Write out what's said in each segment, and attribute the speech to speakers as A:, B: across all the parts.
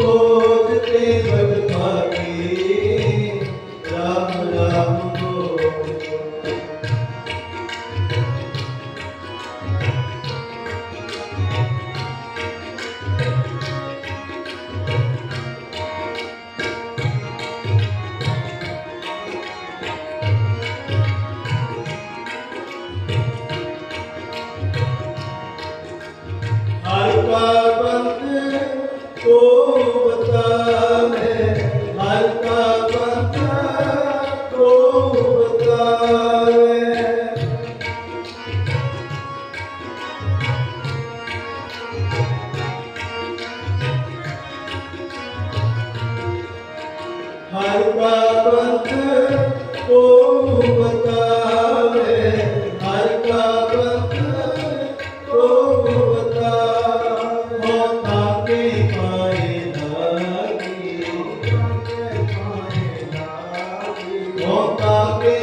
A: Oh, the day ਹਰ ਪਾਵਤ ਕੋ ਬਤਾਵੇ, ਹਰ ਪਾਵਤ ਕੋ ਬਤਾਵੇ। ਮੋ ਤਾਕੇ ਪਾਏ ਨਾਗੀ ਮੋ ਤਾਕੇ ਪਾਏ ਨਾਗੀ ਮੋ ਤਾਕੇ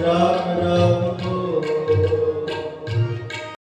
A: Love.